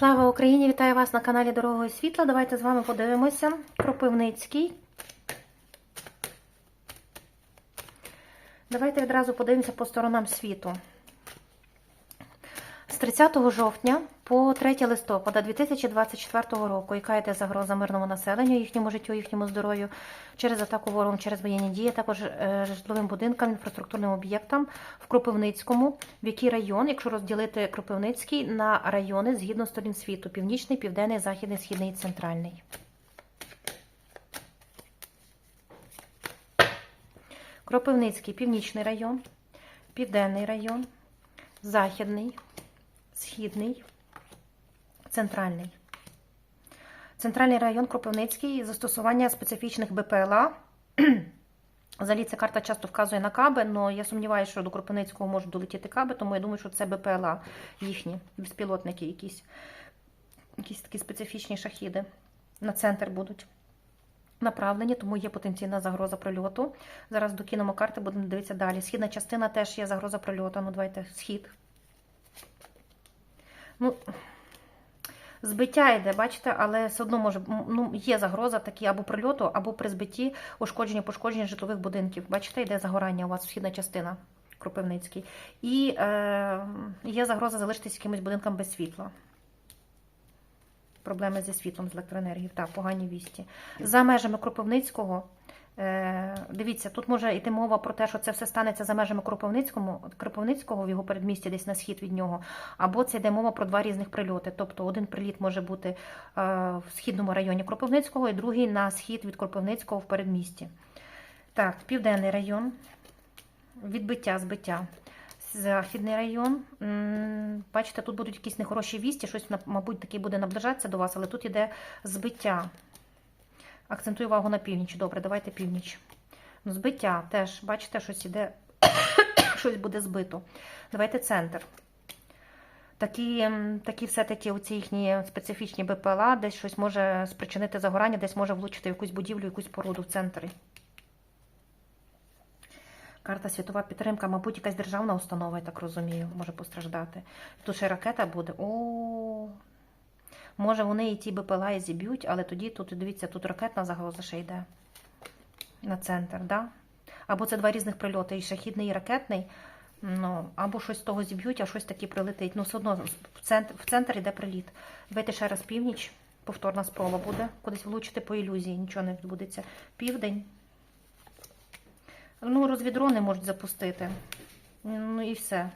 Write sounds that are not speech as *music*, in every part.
Слава Україні! Вітаю вас на каналі Дорогою Світла. Давайте з вами подивимося. Кропивницький. Давайте відразу подивимося по сторонам світу. З 30 жовтня по 3 листопада 2024 року, яка йде загроза мирному населенню, їхньому життю, їхньому здоров'ю через атаку ворогом, через воєнні дії, також е, житловим будинкам, інфраструктурним об'єктам в Кропивницькому, в який район, якщо розділити Кропивницький на райони згідно сторін світу: північний, південний, західний, східний і центральний. Кропивницький північний район, південний район, західний, східний, центральний. Центральний район Кропивницький застосування специфічних БПЛА. *clears throat* Взагалі ця карта часто вказує на каби, але я сумніваюся, що до Кропивницького можуть долетіти каби, тому я думаю, що це БПЛА їхні, безпілотники якісь. Якісь такі специфічні шахіди на центр будуть направлені, тому є потенційна загроза прильоту. Зараз докинемо карти, будемо дивитися далі. Східна частина теж є загроза прильоту. Ну, давайте схід. Ну, збиття йде, бачите, але все одно може ну, є загроза такі або прильоту, або при збитті ушкодження, пошкодження житлових будинків. Бачите, йде загорання у вас східна частина. Кропивницький. І е, є загроза залишитися якимось будинком без світла. Проблеми зі світлом, з електроенергією. Так, погані вісті. За межами Кропивницького. Е, дивіться, тут може йти мова про те, що це все станеться за межами Кропивницького, Кропивницького в його передмісті, десь на схід від нього, або це йде мова про два різних прильоти. Тобто один приліт може бути е, в східному районі Кропивницького, і другий на схід від Кропивницького в передмісті. Так, південний район, відбиття, збиття. Західний район. Бачите, тут будуть якісь нехороші вісті, щось, мабуть, таке буде наближатися до вас, але тут іде збиття. Акцентую увагу на північ. Добре, давайте північ. Ну, Збиття теж, бачите, щось іде, *coughs* щось буде збито. Давайте центр. Такі, такі все-таки оці їхні специфічні БПЛА, десь щось може спричинити загорання, десь може влучити якусь будівлю, якусь породу в центрі. Карта світова підтримка, мабуть, якась державна установа, я так розумію, може постраждати. Тут ще ракета буде. О, може вони і ті БПЛА і зіб'ють, але тоді тут, дивіться, тут ракетна загроза ще йде на центр, да? Або це два різних прильоти, і шахідний, і ракетний. Ну, або щось з того зіб'ють, а щось таке прилетить. Ну, все одно в центр, в центр йде приліт. Давайте ще раз північ, повторна спроба буде. Кудись влучити по ілюзії, нічого не відбудеться. Південь. Ну, розвідрони можуть запустити. Ну і все.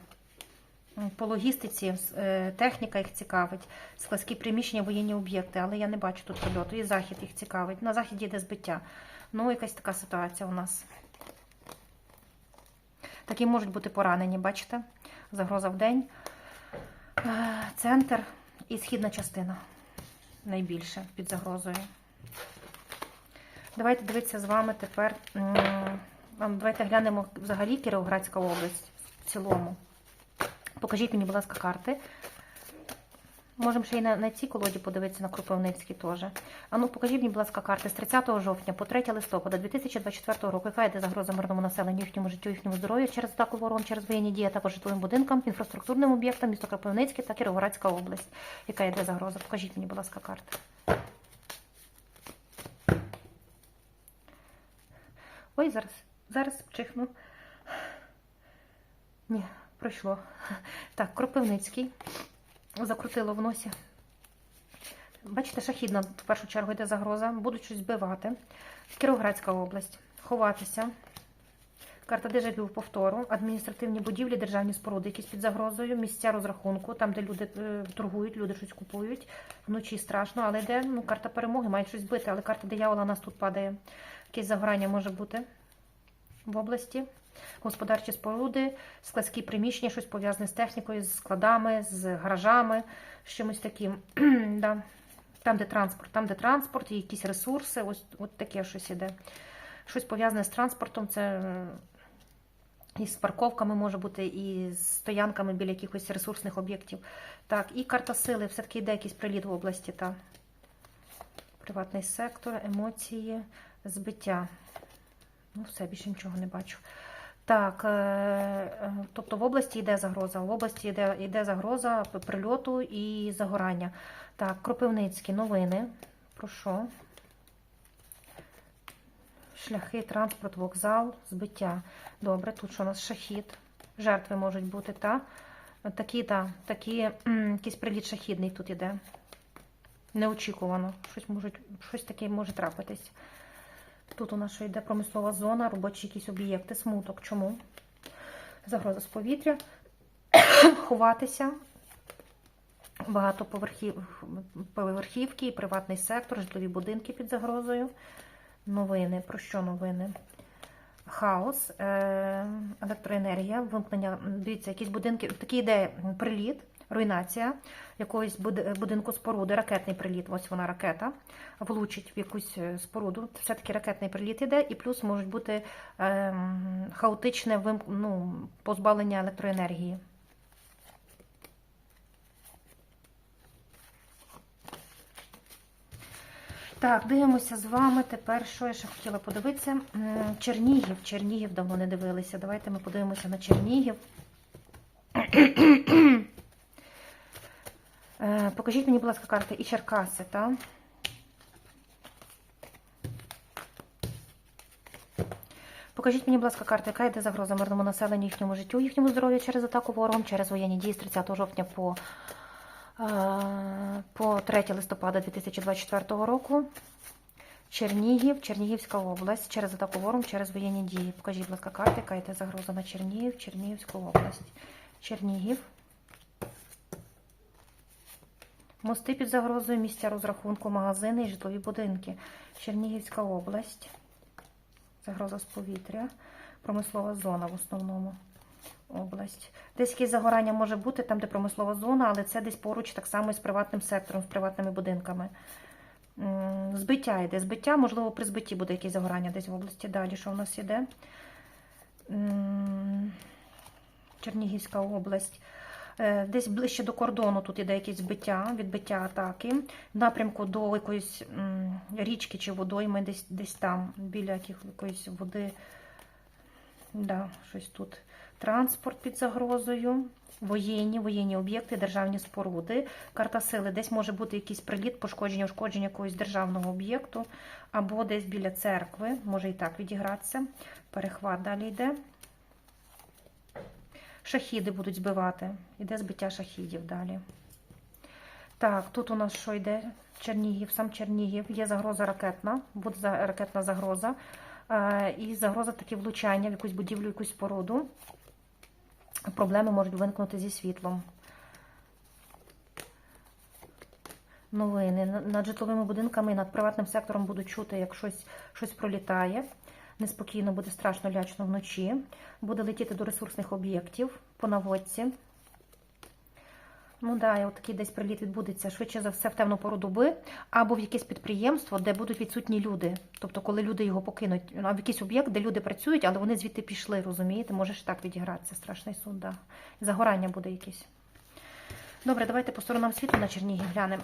По логістиці е, техніка їх цікавить, складські приміщення, воєнні об'єкти, але я не бачу тут прильоту. І захід їх цікавить. На заході йде збиття. Ну, якась така ситуація у нас. Такі можуть бути поранені, бачите? Загроза в день. Е, центр і східна частина найбільше під загрозою. Давайте дивитися з вами тепер. Давайте глянемо взагалі Кіровоградська область в цілому. Покажіть мені, будь ласка, карти. Можемо ще й на, на цій колоді подивитися на Кропивницькій теж. А ну, покажіть мені, будь ласка, карти з 30 жовтня по 3 листопада 2024 року. Яка йде загроза мирному населенню, їхньому життю, їхньому здоров'ю через атаку ворон, через воєнні дії, а також житловим будинкам, інфраструктурним об'єктам, місто Кропивницьке та Кіровоградська область. Яка йде загроза? Покажіть мені, будь ласка, карти. Ой, зараз. Зараз чихну. Ні, пройшло. Так, Кропивницький. Закрутило в носі. Бачите, шахідна в першу чергу йде загроза. Будуть щось збивати. Кіровоградська область. Ховатися. Карта дежавю повтору. Адміністративні будівлі, державні споруди, якісь під загрозою, місця розрахунку, там, де люди е, торгують, люди щось купують. Вночі страшно, але йде ну, карта перемоги, має щось збити, але карта диявола у нас тут падає. Якесь загорання може бути в області. Господарчі споруди, складські приміщення, щось пов'язане з технікою, з складами, з гаражами, з чимось таким. *clears throat* да. Там, де транспорт, там, де транспорт, і якісь ресурси, ось от таке щось іде. Щось пов'язане з транспортом, це і з парковками може бути, і з стоянками біля якихось ресурсних об'єктів. Так, і карта сили, все-таки йде якийсь приліт в області. та Приватний сектор, емоції, збиття. Ну, все, більше нічого не бачу. Так, е, е, тобто в області йде загроза. В області йде, йде загроза прильоту і загорання. Так, Кропивницькі новини. Про що? Шляхи, транспорт, вокзал, збиття. Добре, тут що у нас шахід. Жертви можуть бути, та? Такі, та, такі, якийсь приліт шахідний тут іде. Неочікувано. Щось, можуть, щось таке може трапитись. Тут у нас що йде промислова зона, робочі якісь об'єкти, смуток. Чому? Загроза з повітря. *coughs* Ховатися. Багатоповерхівки, приватний сектор, житлові будинки під загрозою. Новини. Про що новини? Хаос, е, електроенергія, вимкнення. Дивіться, якісь будинки. Такий йде приліт, руйнація якогось буд- будинку споруди, ракетний приліт. Ось вона ракета, влучить в якусь е, споруду. Все-таки ракетний приліт іде, і плюс можуть бути е, хаотичне ну, позбавлення електроенергії. Так, дивимося з вами тепер, що я ще хотіла подивитися. Чернігів. Чернігів давно не дивилися. Давайте ми подивимося на Чернігів. Е, Покажіть мені, будь ласка, карти і Черкаси, так? Покажіть мені, будь ласка, карти, яка йде загроза мирному населенню, їхньому життю, їхньому здоров'ю через атаку ворогом, через воєнні дії з 30 жовтня по, е, по 3 листопада 2024 року. Чернігів, Чернігівська область, через атаку ворогом, через воєнні дії. Покажіть, будь ласка, карти, яка йде загроза на Чернігів, Чернігівську область. Чернігів. Мости під загрозою, місця розрахунку, магазини і житлові будинки. Чернігівська область. Загроза з повітря. Промислова зона в основному. Область. Десь якесь загорання може бути там, де промислова зона, але це десь поруч так само з приватним сектором, з приватними будинками. Збиття йде. Збиття, можливо, при збитті буде якесь загорання десь в області. Далі, що в нас іде? М, Чернігівська область. Е, Десь ближче до кордону тут іде якесь збиття, відбиття атаки. В напрямку до якоїсь річки чи водойми, десь, десь там, біля якоїсь води. Да, щось тут. Транспорт під загрозою, воєнні, воєнні об'єкти, державні споруди. Карта сили. Десь може бути якийсь приліт, пошкодження, ушкодження якогось державного об'єкту, або десь біля церкви, може і так відігратися. Перехват далі йде. Шахіди будуть збивати. Іде збиття шахідів далі. Так, тут у нас що йде? Чернігів, сам Чернігів. Є загроза ракетна, буде ракетна загроза. Е, І загроза такі влучання в якусь будівлю, якусь споруду. Проблеми можуть виникнути зі світлом. Новини. Над житловими будинками і над приватним сектором будуть чути, як щось, щось пролітає. Неспокійно буде страшно лячно вночі. Буде летіти до ресурсних об'єктів по наводці. Ну да, такий десь приліт відбудеться швидше за все в темну пору доби, або в якесь підприємство, де будуть відсутні люди. Тобто, коли люди його покинуть, а в якийсь об'єкт, де люди працюють, але вони звідти пішли, розумієте? Може ж так відігратися. Страшний суд, да. Загорання буде якесь. Добре, давайте по сторонам світу на Чернігів глянемо.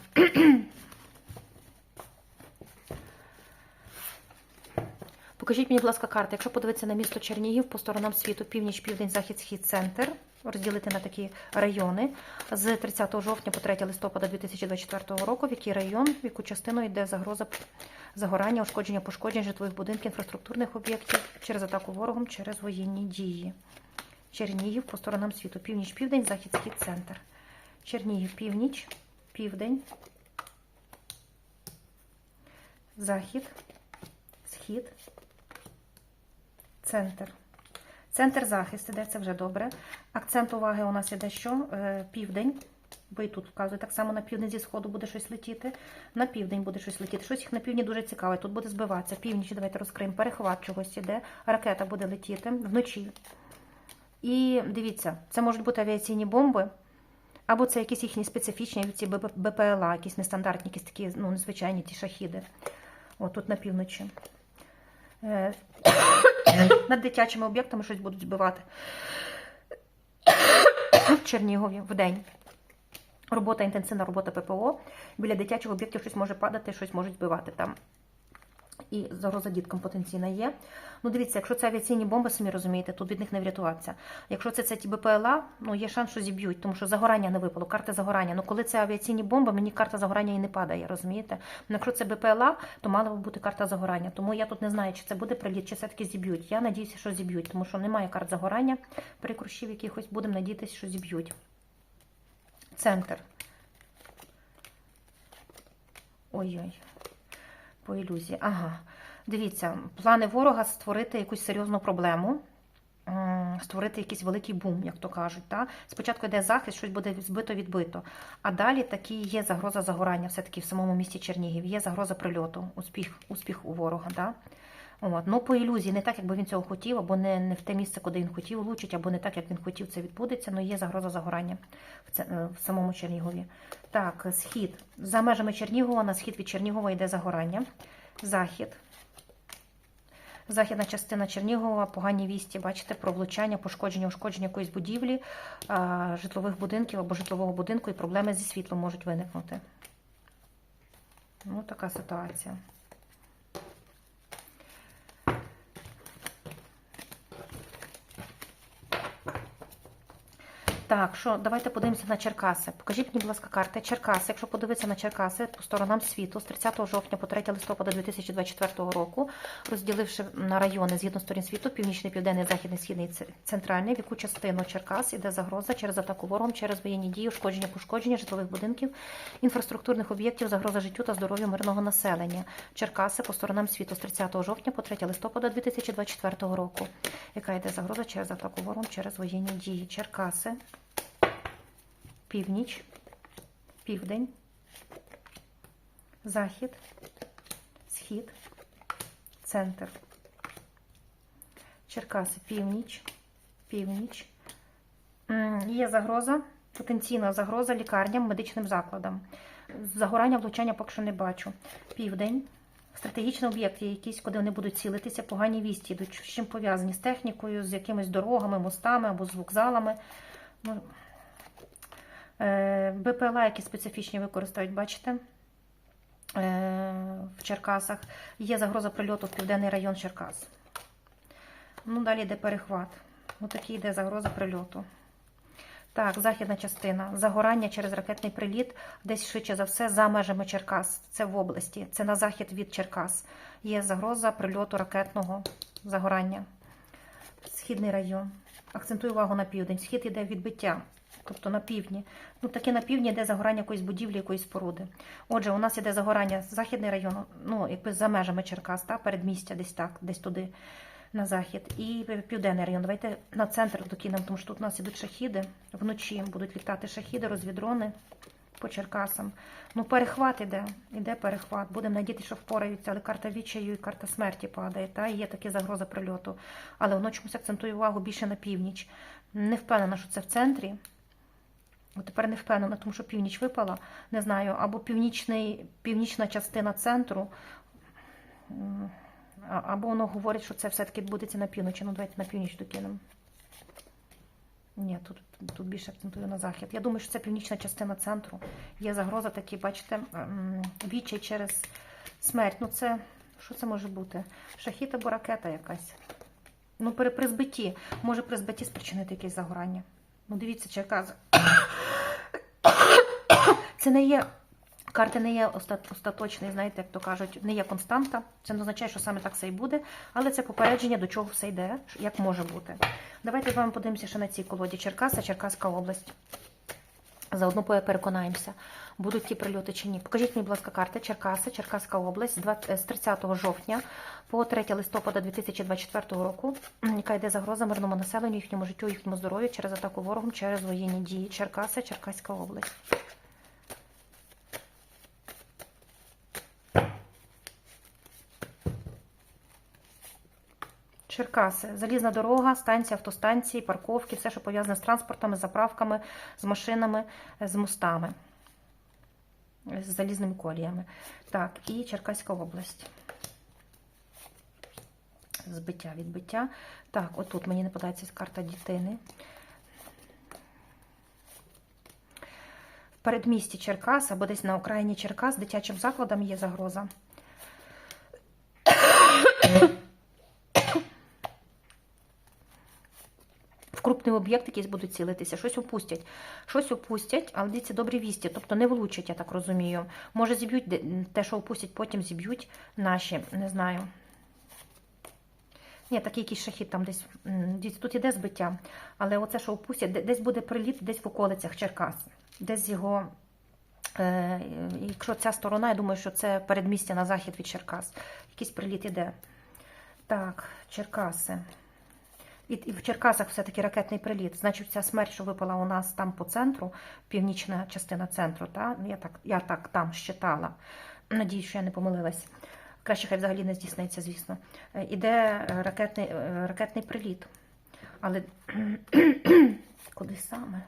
Покажіть мені, будь ласка, карти. Якщо подивитися на місто Чернігів по сторонам світу, північ, південь, захід, схід, центр, розділити на такі райони з 30 жовтня по 3 листопада 2024 року, в який район, в яку частину йде загроза загорання, ушкодження, пошкоджень житлових будинків, інфраструктурних об'єктів через атаку ворогом, через воєнні дії. Чернігів по сторонам світу. Північ, південь, захід, схід, центр. Чернігів, північ, південь, захід, схід, центр. Центр захист іде, це вже добре. Акцент уваги у нас іде що? Е, Південь. Ви тут вказує, так само на південь зі сходу буде щось летіти. На південь буде щось летіти. Щось їх на півдні дуже цікаве. Тут буде збиватися. Північ, давайте розкриємо. Перехват чогось іде. Ракета буде летіти вночі. І дивіться, це можуть бути авіаційні бомби, або це якісь їхні специфічні ці БПЛА, якісь нестандартні, якісь такі ну, незвичайні ті шахіди. От тут на півночі. Е, Над дитячими об'єктами щось будуть збивати. В Чернігові в день. Робота, інтенсивна робота ППО. Біля дитячих об'єктів щось може падати, щось можуть збивати там. І загроза діткам потенційна є. Ну, дивіться, якщо це авіаційні бомби, самі розумієте, тут від них не врятуватися. Якщо це, це ті БПЛА, ну є шанс, що зіб'ють, тому що загорання не випало, карти загорання. Ну коли це авіаційні бомби, мені карта загорання і не падає, розумієте? Ну, якщо це БПЛА, то мала б бути карта загорання. Тому я тут не знаю, чи це буде приліт, чи все-таки зіб'ють. Я надіюся, що зіб'ють, тому що немає карт загорання при крушів якихось, будемо надіятися, що зіб'ють. Центр. Ой-ой. По ілюзії. Ага. Дивіться, плани ворога створити якусь серйозну проблему, створити якийсь великий бум, як то кажуть. Та? Спочатку йде захист, щось буде збито відбито. А далі такі є загроза загорання, все-таки в самому місті Чернігів, є загроза прильоту, успіх, успіх у ворога. Да? От. Ну, по ілюзії, не так, якби він цього хотів, або не, не в те місце, куди він хотів влучить, або не так, як він хотів, це відбудеться, але є загроза загорання в, це, е, в самому Чернігові. Так, схід. За межами Чернігова, на схід від Чернігова йде загорання. Захід. Західна частина Чернігова, погані вісті, бачите, про влучання, пошкодження, ушкодження якоїсь будівлі, житлових будинків або житлового будинку, і проблеми зі світлом можуть виникнути. Ну, така ситуація. Так, що давайте подивимося на Черкаси. Покажіть мені, будь ласка, карти. Черкаси, якщо подивитися на Черкаси по сторонам світу з 30 жовтня по 3 листопада 2024 року, розділивши на райони згідно сторін світу, північний, південний, західний, східний, центральний, в яку частину Черкас іде загроза через атаку ворогом, через воєнні дії, ушкодження, пошкодження житлових будинків, інфраструктурних об'єктів, загроза життю та здоров'ю мирного населення. Черкаси по сторонам світу з 30 жовтня по 3 листопада 2024 року. Яка йде загроза через атаку ворогом, через воєнні дії? Черкаси північ, південь, захід, схід, центр. Черкаси, північ, північ. Є загроза, потенційна загроза лікарням, медичним закладам. Загорання влучання поки що не бачу. Південь. Стратегічний об'єкт є якийсь, куди вони будуть цілитися, погані вісті йдуть. З чим пов'язані з технікою, з якимись дорогами, мостами або з вокзалами. Ну, Е, БПЛА, які специфічні використають, бачите, е, в Черкасах. Є загроза прильоту в південний район Черкас. Ну, далі йде перехват. Отакий йде загроза прильоту. Так, західна частина. Загорання через ракетний приліт, десь швидше за все, за межами Черкас. Це в області, це на захід від Черкас. Є загроза прильоту ракетного загорання. Східний район. Акцентую увагу на південь. Схід іде відбиття, тобто на півдні. Ну, таке на півдні йде загорання якоїсь будівлі, якоїсь споруди. Отже, у нас іде загорання західний район, ну, якби за межами Черкас, та, передмістя, десь так, десь туди, на захід. І південний район. Давайте на центр докинемо, тому що тут у нас ідуть шахіди. Вночі будуть літати шахіди, розвідрони по Черкасам. Ну, перехват іде, іде перехват. Будемо надіятися, що впораються, але карта відчаю і карта смерті падає. Та є такі загроза прильоту. Але воно чомусь акцентує увагу більше на північ. Не впевнена, що це в центрі. От тепер не впевнена, тому що північ випала. Не знаю, або північний, північна частина центру, або воно говорить, що це все-таки відбудеться на півночі. Ну, давайте на північ докинемо. Ні, тут, тут більше акцентую на захід. Я думаю, що це північна частина центру. Є загроза такі, бачите, м, через смерть. Ну, це що це може бути? Шахіт або ракета якась. Ну, при, збитті. Може при збитті спричинити якесь загорання. Ну, дивіться, Черкас. Це не є. Карти не є оста- остаточний, знаєте, як то кажуть, не є константа. Це не означає, що саме так все і буде, але це попередження, до чого все йде, як може бути. Давайте з вами подивимося ще на цій колоді Черкаса, Черкаська область. Заодно пе- переконаємося, будуть ті прильоти чи ні. Покажіть мені, будь ласка, карти Черкаси, Черкаська область 20 з 30 жовтня по 3 листопада 2024 року, яка йде загроза мирному населенню, їхньому життю, їхньому здоров'ю через атаку ворогом, через воєнні дії. Черкаси, Черкаська область. Черкаси, залізна дорога, станція, автостанції, парковки, все, що пов'язане з транспортами, заправками, з машинами, з мостами, з залізними коліями. Так, і Черкаська область. Збиття, відбиття. Так, отут мені не подається карта дітини. В передмісті Черкас або десь на окраїні Черкас дитячим закладам є загроза. Крупний об'єкт якийсь будуть цілитися, щось опустять. Щось опустять, але дивіться, добрі вісті, тобто не влучать, я так розумію. Може, зіб'ють те, що опустять, потім зіб'ють наші, не знаю. Ні, такий якийсь шахід там десь. тут іде збиття, але оце, що опустять, десь буде приліт, десь в околицях Черкас. Десь його. Е, якщо ця сторона, я думаю, що це передмістя на захід від Черкас. Якийсь приліт іде. Так, Черкаси. І, в Черкасах все-таки ракетний приліт. Значить, ця смерть, що випала у нас там по центру, північна частина центру, та? Ну, я, так, я так там щитала. Надію, що я не помилилась. Краще хай взагалі не здійсниться, звісно. Е, Іде е, ракетний, е, ракетний приліт. Але куди саме?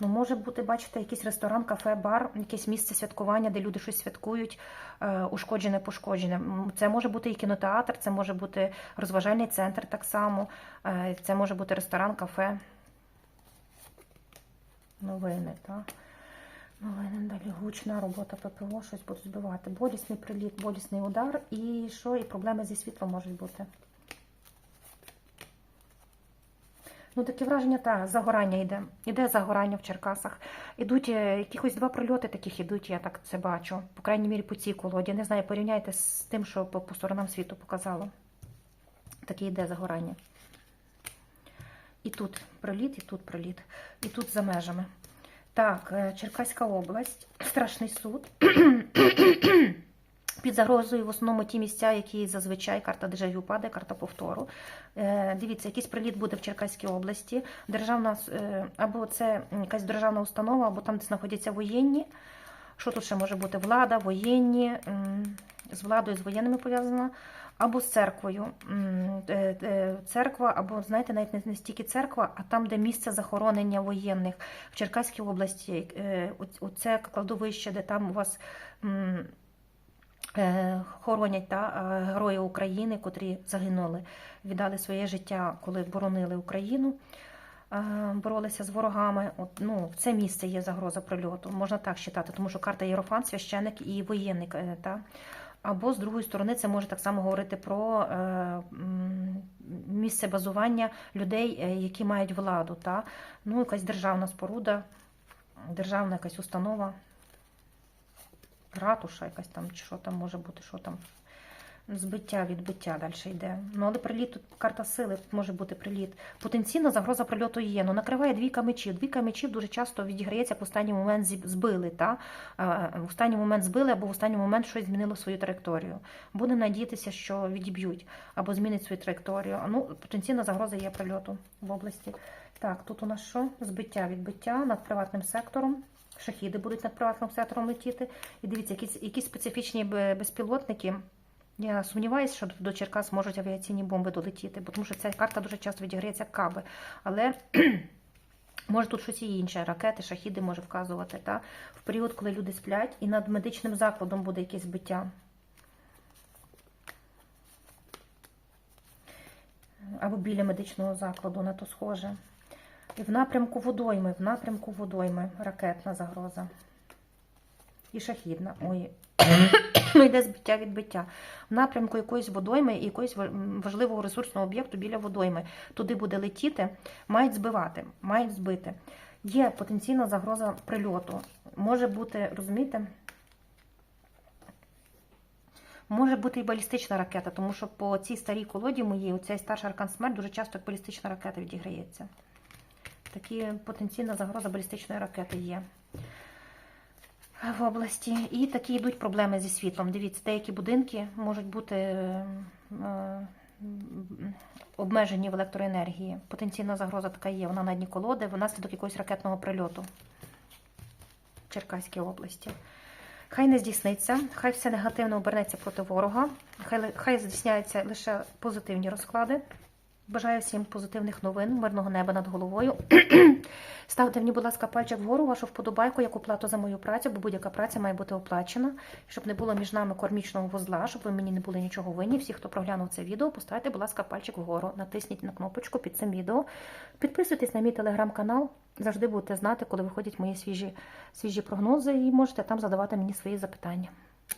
Ну, може бути, бачите, якийсь ресторан, кафе, бар, якесь місце святкування, де люди щось святкують, е, ушкоджене, пошкоджене. Це може бути і кінотеатр, це може бути розважальний центр так само, е, це може бути ресторан, кафе. Новини, так. Новини далі гучна робота ППО, щось будуть збивати. Болісний приліт, болісний удар і що, і проблеми зі світлом можуть бути. Ну, таке враження, так, загорання йде. Іде загорання в Черкасах. Ідуть е, якихось два прильоти таких ідуть, я так це бачу. По крайній мірі по цій колоді. Не знаю, порівняйте з тим, що по, по сторонам світу показало. Таке йде загорання. І тут приліт, і тут приліт, і тут за межами. Так, е, Черкаська область, страшний суд. *clears throat* Під загрозою в основному ті місця, які зазвичай карта дежавю падає, карта повтору. Е, Дивіться, якийсь приліт буде в Черкаській області. Державна е, або це якась державна установа, або там, де знаходяться воєнні. Що тут ще може бути? Влада, воєнні, з владою, з воєнними пов'язана, або з церквою. Е, Церква, або, знаєте, навіть не- стільки церква, а там, де місце захоронення воєнних в Черкаській області. оц- Оце кладовище, де там у вас. Е, Хоронять та е, герої України, котрі загинули, віддали своє життя, коли боронили Україну, е, боролися з ворогами. От, ну, це місце є загроза прильоту. Можна так вважати, тому що карта Єрофант, священик і воєнник. Та? Або з другої сторони, це може так само говорити про місце базування людей, які мають владу. Та? Ну, якась державна споруда, державна якась установа ратуша якась там, чи що там може бути, що там. Збиття, відбиття далі йде. Ну, але приліт тут карта сили, може бути приліт. Потенційно загроза прильоту є. Ну, накриває двійка мечів. Двійка мечів дуже часто відіграється як в останній момент збили. Та? Е, В останній момент збили, або в останній момент щось змінило свою траєкторію. Буде надіятися, що відіб'ють або змінить свою траєкторію. Ну, потенційна загроза є прильоту в області. Так, тут у нас що? Збиття, відбиття над приватним сектором. Шахіди будуть над приватним сектором летіти. І дивіться, якісь, якісь специфічні безпілотники. Я сумніваюся, що до Черкас можуть авіаційні бомби долетіти, бо тому що ця карта дуже часто відіграється каби. Але *clears throat* може тут щось і інше. Ракети, шахіди може вказувати. Та? В період, коли люди сплять, і над медичним закладом буде якесь збиття. Або біля медичного закладу, на то схоже. І в напрямку водойми, в напрямку водойми ракетна загроза. І шахідна. Ой. *coughs* Йде збиття відбиття. В напрямку якоїсь водойми і якогось важливого ресурсного об'єкту біля водойми. Туди буде летіти, мають збивати, мають збити. Є потенційна загроза прильоту. Може бути, розумієте? Може бути і балістична ракета, тому що по цій старій колоді моїй, оцей старший аркан смерть, дуже часто як балістична ракета відіграється. Такі потенційна загроза балістичної ракети є в області. І такі йдуть проблеми зі світлом. Дивіться, деякі будинки можуть бути е, обмежені в електроенергії. Потенційна загроза така є. Вона на дні колоди внаслідок якогось ракетного прильоту в Черкаській області. Хай не здійсниться, хай все негативно обернеться проти ворога, хай, хай здійсняються лише позитивні розклади. Бажаю всім позитивних новин, мирного неба над головою. *clears throat* Ставте мені, будь ласка, пальчик вгору, вашу вподобайку, як оплату за мою працю, бо будь-яка праця має бути оплачена, щоб не було між нами кормічного вузла, щоб ви мені не були нічого винні. Всі, хто проглянув це відео, поставте, будь ласка, пальчик вгору, натисніть на кнопочку під цим відео. Підписуйтесь на мій телеграм-канал, завжди будете знати, коли виходять мої свіжі, свіжі прогнози, і можете там задавати мені свої запитання.